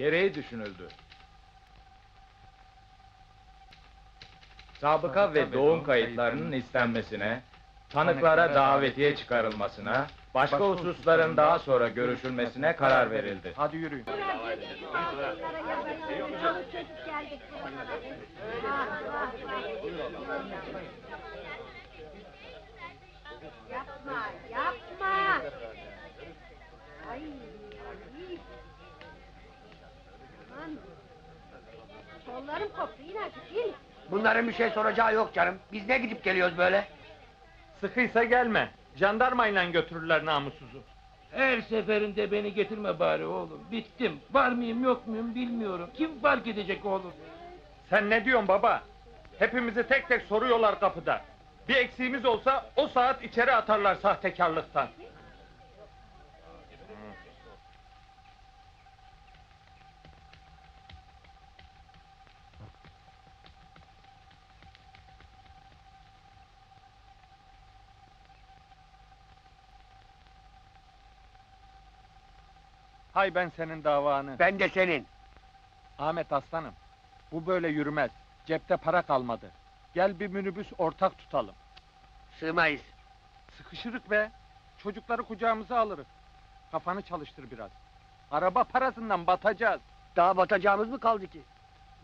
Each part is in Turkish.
Gereği düşünüldü. Sabıka ve doğum kayıtlarının istenmesine, tanıklara davetiye çıkarılmasına, başka hususların daha sonra görüşülmesine karar verildi. Hadi yürüyün. Yapma, yapma. Kollarım koptu, in artık, in. Bunların bir şey soracağı yok canım. Biz ne gidip geliyoruz böyle? Sıkıysa gelme. Jandarmayla götürürler namussuzu. Her seferinde beni getirme bari oğlum. Bittim. Var mıyım yok muyum bilmiyorum. Kim fark edecek oğlum? Sen ne diyorsun baba? Hepimizi tek tek soruyorlar kapıda. Bir eksiğimiz olsa o saat içeri atarlar sahtekarlıktan. Hay ben senin davanı. Ben de senin. Ahmet aslanım, bu böyle yürümez. Cepte para kalmadı. Gel bir minibüs ortak tutalım. Sığmayız. Sıkışırık be. Çocukları kucağımıza alırız. Kafanı çalıştır biraz. Araba parasından batacağız. Daha batacağımız mı kaldı ki?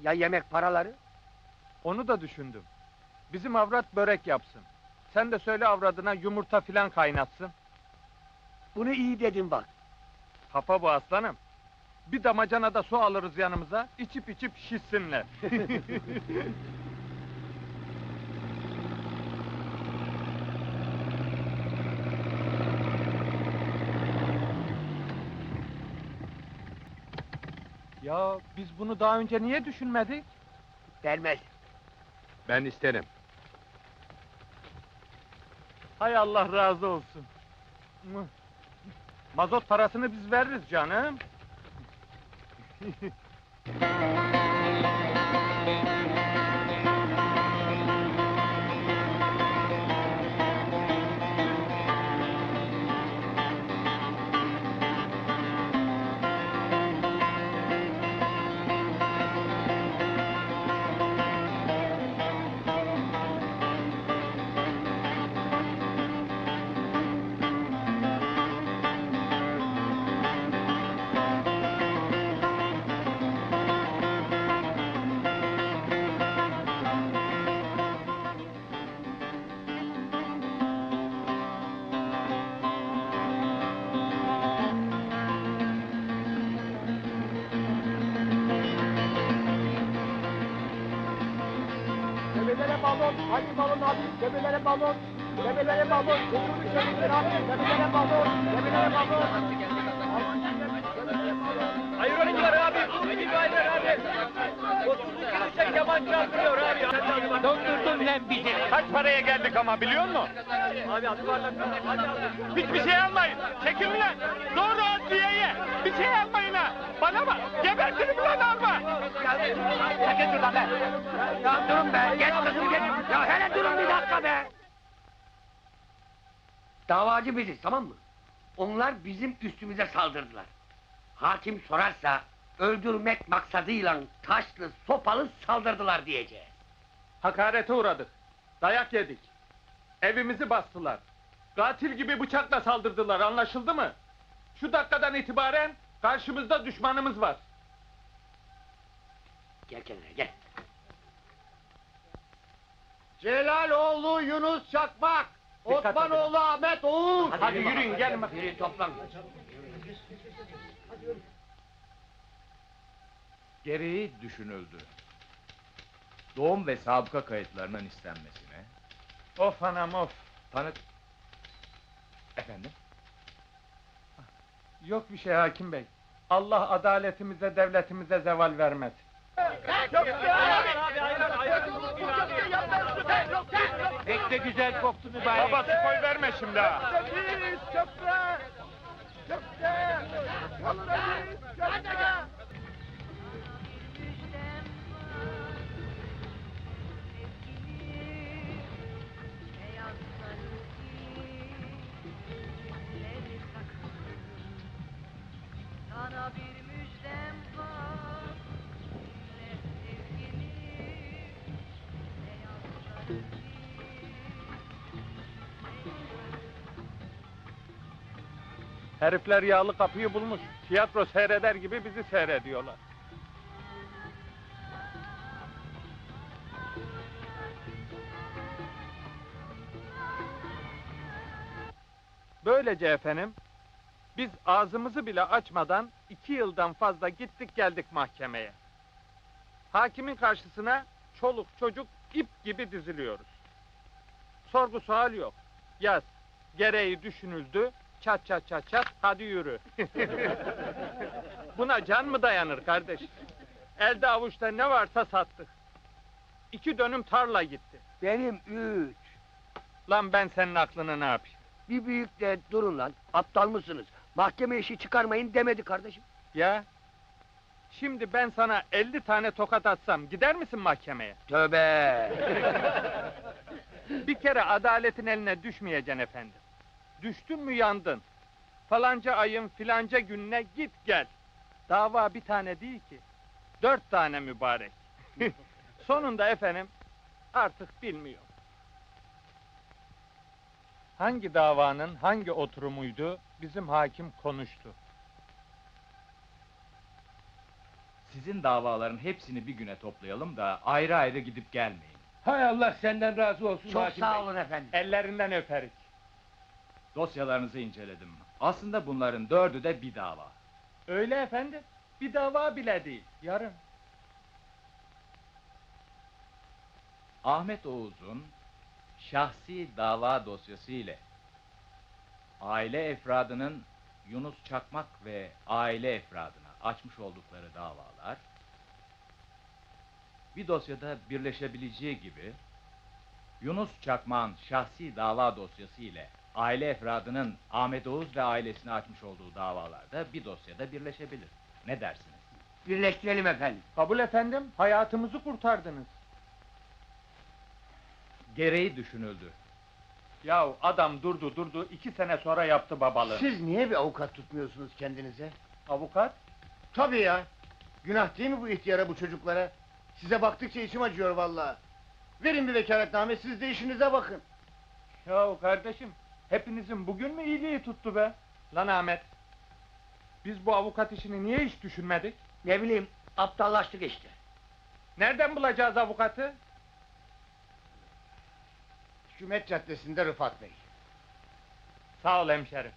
Ya yemek paraları? Onu da düşündüm. Bizim avrat börek yapsın. Sen de söyle avradına yumurta filan kaynatsın. Bunu iyi dedin bak. Kafa bu aslanım. Bir damacana da su alırız yanımıza. içip içip şişsinler. ya biz bunu daha önce niye düşünmedik? Vermez. Ben isterim. Hay Allah razı olsun. Mazot parasını biz veririz canım. hadi balon abi, bebelere balon, bebelere balon, kudurmuş bebelere abi, bebelere balon, bebelere balon. Hayır oyuncular abi. Hadi baylar abi. 32 kişi yaman çarpıyor abi. Döndürdün lan bizi. Kaç paraya geldik ama biliyor musun? Abi Hiçbir şey almayın. Çekilin lan. Doğru adliyeye. Bir şey almayın ha. Bana bak. Gebertirim lan alma. Çekil şuradan be. Ya durun be, dakika be. Davacı biziz, tamam mı? Onlar bizim üstümüze saldırdılar. Hakim sorarsa, öldürmek maksadıyla taşlı, sopalı saldırdılar diyeceğiz. Hakarete uğradık. Dayak yedik. Evimizi bastılar. Katil gibi bıçakla saldırdılar anlaşıldı mı? Şu dakikadan itibaren karşımızda düşmanımız var. Gel kenara, gel. Celaloğlu Yunus Çakmak. Osmanoğlu Ahmet Oğuz. Hadi, yürü yürüyün gelin bak. Yürüyün toplan. Gereği düşünüldü. Doğum ve sabıka kayıtlarının istenmesine, Of anam of. tanık... Efendim? Yok bir şey hakim bey. Allah adaletimize, devletimize zeval vermez. Pek de güzel koktu mübarek. Babası koy verme şimdi ha. Sana bir Herifler yağlı kapıyı bulmuş. Tiyatro seyreder gibi bizi seyrediyorlar. Böylece efendim, biz ağzımızı bile açmadan iki yıldan fazla gittik geldik mahkemeye. Hakimin karşısına çoluk çocuk ip gibi diziliyoruz. Sorgu sual yok. Yaz. Gereği düşünüldü. Çat çat çat çat hadi yürü. Buna can mı dayanır kardeş? Elde avuçta ne varsa sattık. İki dönüm tarla gitti. Benim üç. Lan ben senin aklını ne yapayım? Bir büyük de durun lan. Aptal mısınız? Mahkeme işi çıkarmayın demedi kardeşim. Ya? Şimdi ben sana 50 tane tokat atsam gider misin mahkemeye? Tövbe. Bir kere adaletin eline düşmeyeceksin efendim. Düştün mü yandın. Falanca ayın filanca gününe git gel. Dava bir tane değil ki. Dört tane mübarek. Sonunda efendim artık bilmiyor. Hangi davanın hangi oturumuydu bizim hakim konuştu. Sizin davaların hepsini bir güne toplayalım da ayrı ayrı gidip gelmeyin. Hay Allah senden razı olsun Çok hakim sağ bey. olun efendim. Ellerinden öperik. Dosyalarınızı inceledim. Aslında bunların dördü de bir dava. Öyle efendim. Bir dava bile değil. Yarım. Ahmet Oğuz'un şahsi dava dosyası ile aile efradının Yunus Çakmak ve aile efradına açmış oldukları davalar bir dosyada birleşebileceği gibi Yunus Çakmak'ın şahsi dava dosyası ile aile efradının Ahmet Oğuz ve ailesine açmış olduğu davalarda bir dosyada birleşebilir. Ne dersiniz? Birleştirelim efendim. Kabul efendim. Hayatımızı kurtardınız. Gereği düşünüldü. Yahu adam durdu durdu iki sene sonra yaptı babalığı. Siz niye bir avukat tutmuyorsunuz kendinize? Avukat? Tabii ya. Günah değil mi bu ihtiyara, bu çocuklara? Size baktıkça içim acıyor vallahi. Verin bir vekaletname, siz de işinize bakın. Yahu kardeşim hepinizin bugün mü iyiliği tuttu be? Lan Ahmet. Biz bu avukat işini niye hiç düşünmedik? Ne bileyim aptallaştık işte. Nereden bulacağız avukatı? Hükümet Caddesi'nde Rıfat Bey. Sağ ol hemşerim.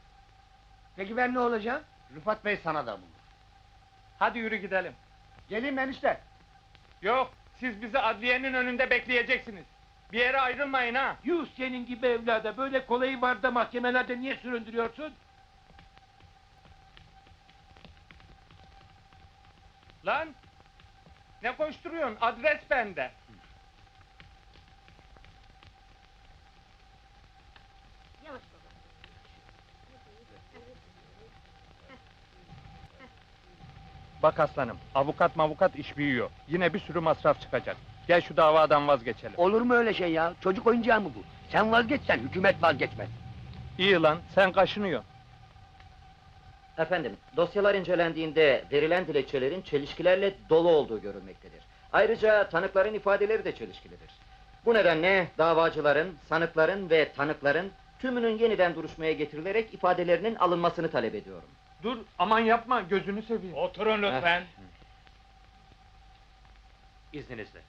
Peki ben ne olacağım? Rıfat Bey sana da bulur. Hadi yürü gidelim. Geleyim enişte. Yok siz bizi adliyenin önünde bekleyeceksiniz. Bir yere ayrılmayın ha. Yuh senin gibi evlada böyle kolayı var da mahkemelerde niye süründürüyorsun? Lan! Ne koşturuyorsun? Adres bende. Yavaş baba. Bak aslanım, avukat mavukat iş büyüyor. Yine bir sürü masraf çıkacak. Gel şu davadan vazgeçelim. Olur mu öyle şey ya? Çocuk oyuncağı mı bu? Sen vazgeçsen hükümet vazgeçmez. İyi lan, sen kaşınıyorsun. Efendim, dosyalar incelendiğinde verilen dilekçelerin çelişkilerle dolu olduğu görülmektedir. Ayrıca tanıkların ifadeleri de çelişkilidir. Bu nedenle davacıların, sanıkların ve tanıkların tümünün yeniden duruşmaya getirilerek ifadelerinin alınmasını talep ediyorum. Dur, aman yapma, gözünü seveyim. Oturun lütfen. İzninizle.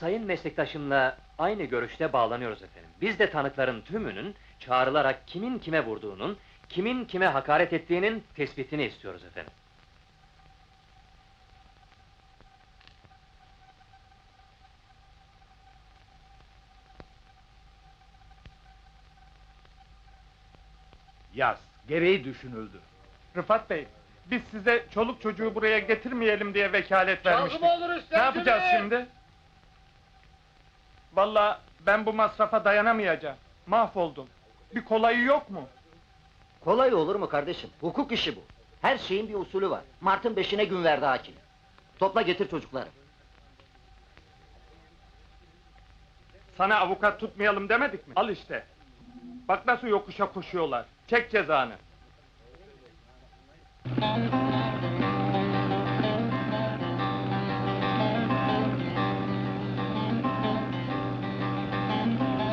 Sayın meslektaşımla aynı görüşte bağlanıyoruz efendim. Biz de tanıkların tümünün çağrılarak kimin kime vurduğunun, kimin kime hakaret ettiğinin tespitini istiyoruz efendim. Yaz. Gereği düşünüldü. Rıfat Bey, biz size çoluk çocuğu buraya getirmeyelim diye vekalet vermiştik. Ne yapacağız şimdi? Vallahi ben bu masrafa dayanamayacağım. Mahvoldum. Bir kolayı yok mu? Kolay olur mu kardeşim? Hukuk işi bu. Her şeyin bir usulü var. Mart'ın beşine gün verdi hakim. Topla getir çocukları. Sana avukat tutmayalım demedik mi? Al işte. Bak nasıl yokuşa koşuyorlar. Çek cezanı.